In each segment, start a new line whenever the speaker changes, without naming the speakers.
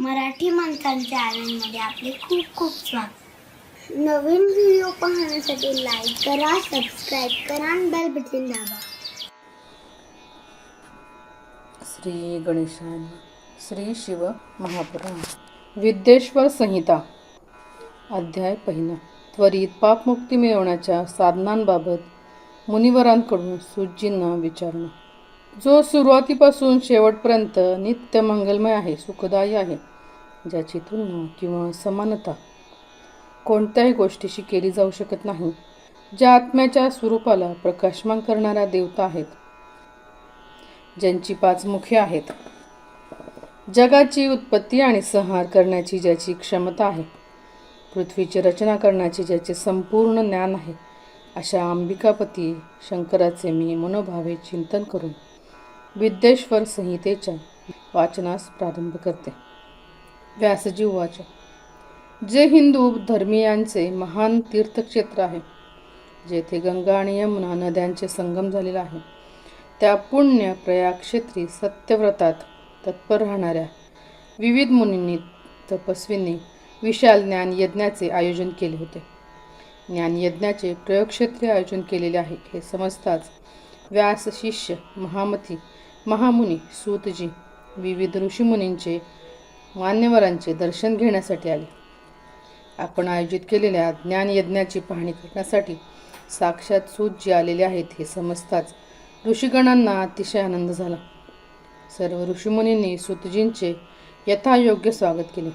मराठी माणसांच्या आनंदमध्ये आपले खूप खूप स्वागत. नवीन व्हिडिओ पाहण्यासाठी लाईक करा सबस्क्राईब करा आणि बेल बटन दाबा.
श्री गणेशान श्री शिव महापुरा विद्येश्वर संहिता. अध्याय पहिला. त्वरित पापमुक्ती मिळवण्याच्या साधनांबाबत मुनिवरांकडून सुजींना विचारणं. जो सुरुवातीपासून शेवटपर्यंत नित्य मंगलमय आहे सुखदायी आहे ज्याची तुलना किंवा समानता कोणत्याही गोष्टीशी केली जाऊ शकत नाही ज्या आत्म्याच्या स्वरूपाला प्रकाशमान करणाऱ्या देवता आहेत ज्यांची पाच मुखे आहेत. जगाची उत्पत्ती आणि संहार करण्याची ज्याची क्षमता आहे पृथ्वीची रचना करण्याचे ज्याचे संपूर्ण ज्ञान आहे अशा अंबिकापती शंकराचे मी मनोभावे चिंतन करून विद्येश्वर संहितेच्या वाचनास प्रारंभ करते. व्यासजी उवाच जे हिंदू धर्मीयांचे महान तीर्थक्षेत्र आहे जेथे गंगा आणि यमुना नद्यांचे संगम झालेला आहे त्या पुण्य प्रयागक्षेत्री सत्यव्रतात तत्पर राहणाऱ्या विविध मुनींनी तपस्वींनी विशाल ज्ञान यज्ञाचे आयोजन केले होते. ज्ञान यज्ञाचे प्रयोगक्षेत्रे आयोजन केलेले आहे हे समजताच व्यास शिष्य महामती महामुनी सूतजी विविध ऋषीमुनींचे मान्यवरांचे दर्शन घेण्यासाठी आले. आपण आयोजित केलेल्या ज्ञानयज्ञाची पाहणी करण्यासाठी साक्षात सूतजी आलेले आहेत हे समजताच ऋषीगणांना अतिशय आनंद झाला. सर्व ऋषीमुनींनी सूतजींचे यथायोग्य स्वागत केले.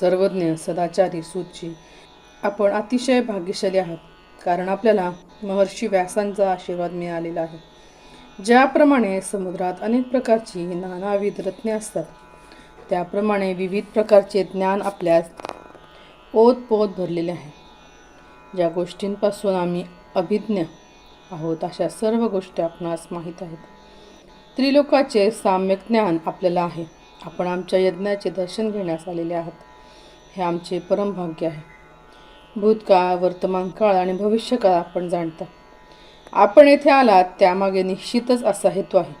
सर्वज्ञ सदाचारी सूतजी आपण अतिशय भाग्यशाली आहात कारण आपल्याला महर्षी व्यासांचा आशीर्वाद मिळालेला आहे. ज्याप्रमाणे समुद्रात अनेक प्रकारची नानाविध रत्ने असतात त्याप्रमाणे विविध प्रकारचे ज्ञान आपल्यात ओतपोत भरलेले आहे. ज्या गोष्टींपासून आम्ही अभिज्ञ आहोत अशा सर्व गोष्टी आपणास माहीत आहेत. त्रिलोकाचे साम्यक ज्ञान आपल्याला आहे. आपण आमच्या यज्ञाचे दर्शन घेण्यास आलेले आहात. हे आमचे परमभाग्य आहे. भूतकाळ वर्तमान काळ आणि भविष्यकाळ आपण जाणता. आपण येथे आलात त्यामागे निश्चितच असा हेतू आहे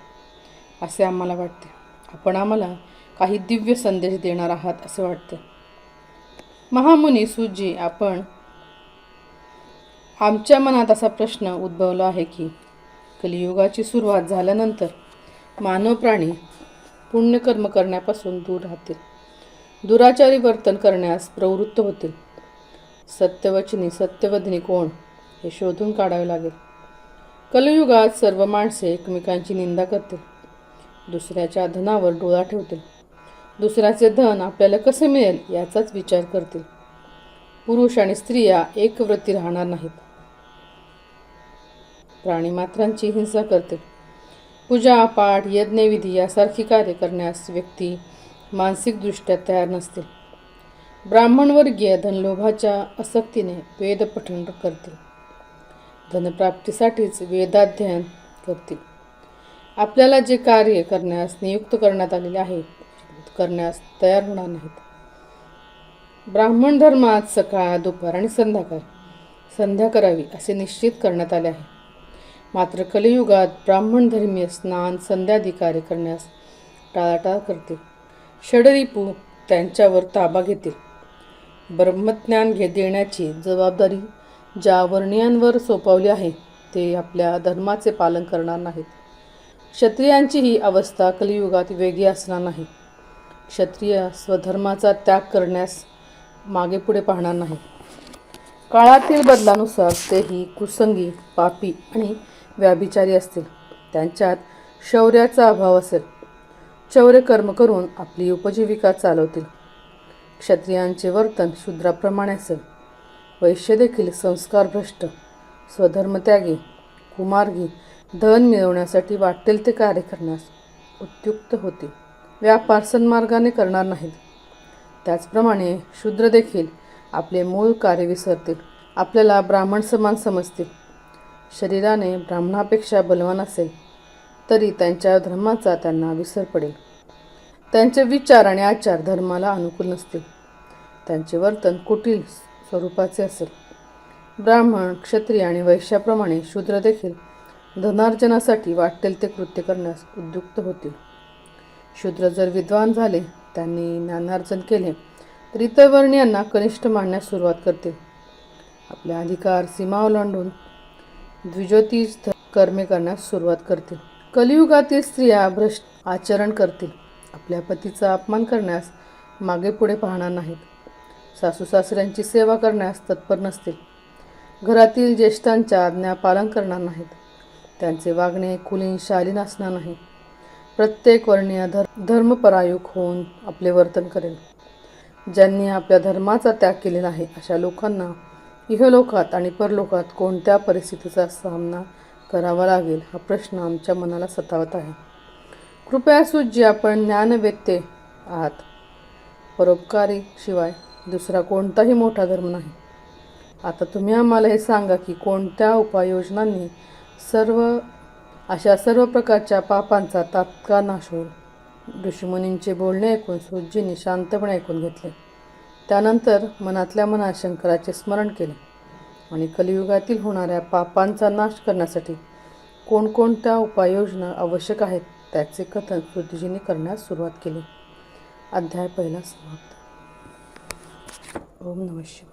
असे आम्हाला वाटते. आपण आम्हाला काही दिव्य संदेश देणार आहात असे वाटते. महामुनी सुजी आपण आमच्या मनात असा प्रश्न उद्भवला आहे की कलियुगाची सुरुवात झाल्यानंतर मानव प्राणी पुण्यकर्म करण्यापासून दूर राहतील. दुराचारी वर्तन करण्यास प्रवृत्त होतील. सत्यवचनी सत्यवधनी कोण हे शोधून काढावे लागेल. कलियुगात सर्व माणसे एकमेकांची निंदा करतील. दुसऱ्याच्या धनावर डोळा ठेवतील. दुसऱ्याचे धन आपल्याला कसे मिळेल याचाच विचार करतील. पुरुष आणि स्त्रिया एकव्रती राहणार नाहीत. प्राणीमात्रांची हिंसा करतील. पूजा पाठ यज्ञविधी यासारखी कार्य करण्यास व्यक्ती मानसिकदृष्ट्या तयार नसतील. ब्राह्मणवर्गीय धनलोभाच्या आसक्तीने वेदपठण करतील. धनप्राप्तीसाठीच वेदाध्ययन करतील. आपल्याला जे कार्य करण्यास नियुक्त करण्यात आलेले आहे करण्यास तयार होणार नाहीत. ब्राह्मण धर्मात सकाळ दुपार आणि संध्याकाळ संध्या करावी असे निश्चित करण्यात आले आहे. मात्र कलियुगात ब्राह्मण धर्मीय स्नान संध्यादी कार्य करण्यास टाळाटाळ करतील. षडरिपू त्यांच्यावर ताबा घेतील. ब्रह्मज्ञान घे देण्याची जबाबदारी ज्या वर्णियांवर सोपवली आहे ते आपल्या धर्माचे पालन करणार नाहीत. क्षत्रियांची ही अवस्था कलियुगात वेगळी असणार नाही. क्षत्रिय स्वधर्माचा त्याग करण्यास मागे पुढे पाहणार नाही. काळातील बदलानुसार तेही कुसंगी पापी आणि व्याभिचारी असतील. त्यांच्यात शौर्याचा अभाव असेल. शौर्य कर्म करून आपली उपजीविका चालवतील. क्षत्रियांचे वर्तन शूद्राप्रमाणे असेल. वैश्य देखील संस्कारभ्रष्ट स्वधर्मत्यागी कुमार्गी धन मिळवण्यासाठी वाटेल ते कार्य करण्यास उत्युक्त होतील. व्यापार सन्मार्गाने करणार नाहीत. त्याचप्रमाणे शूद्र देखील आपले मूळ कार्य विसरतील आपल्याला ब्राह्मण समान समजतील. शरीराने ब्राह्मणापेक्षा बलवान असेल तरी त्यांच्या धर्माचा त्यांना विसर पडेल. त्यांचे विचार आणि आचार धर्माला अनुकूल नसतील. त्यांचे वर्तन कुटील स्वरूपाचे असेल. ब्राह्मण क्षत्रिय आणि वैश्याप्रमाणे शूद्र देखील धनार्जनासाठी वाटेल ते कृत्य करण्यास उद्युक्त होतील. शूद्र जर विद्वान झाले त्यांनी ज्ञानार्जन केले तर इतर वर्णीयांना कनिष्ठ मानण्यास सुरुवात करतील. आपले अधिकार सीमा ओलांडून द्विजोतीस कर्मे करण्यास सुरुवात करतील. कलियुगातील स्त्रिया भ्रष्ट आचरण करतील. आपल्या पतीचा अपमान करण्यास मागे पुढे पाहणार नाहीत. सासू सासऱ्यांची सेवा करण्यास तत्पर नसतील. घरातील ज्येष्ठांच्या आज्ञा पालन करणार नाहीत. त्यांचे वागणे कुलीन शालीन असणार नाही. प्रत्येक वर्णीय धर धर्मपरायुक होऊन आपले वर्तन करेल. ज्यांनी आपल्या धर्माचा त्याग केलेला आहे अशा लोकांना इहलोकात आणि परलोकात कोणत्या परिस्थितीचा सामना करावा लागेल हा प्रश्न आमच्या मनाला सतावत आहे. कृपया सुजी आपण ज्ञानवेत्ते आहात. परोपकारी शिवाय दुसरा कोणताही मोठा धर्म नाही. आता तुम्ही आम्हाला हे सांगा की कोणत्या उपाययोजनांनी सर्व अशा सर्व प्रकारच्या पापांचा तात्काळ नाश होईल. ऋषीमुनींचे बोलणे ऐकून सुजींनी शांतपणे ऐकून घेतले. त्यानंतर मनातल्या मनात शंकराचे स्मरण केले आणि कलियुगातील होणाऱ्या पापांचा नाश करण्यासाठी कोणकोणत्या उपाययोजना आवश्यक आहेत त्याचे कथन सुजींनी करण्यास सुरुवात केली. अध्याय पहिला समाप्त. ओम नमः शिवाय.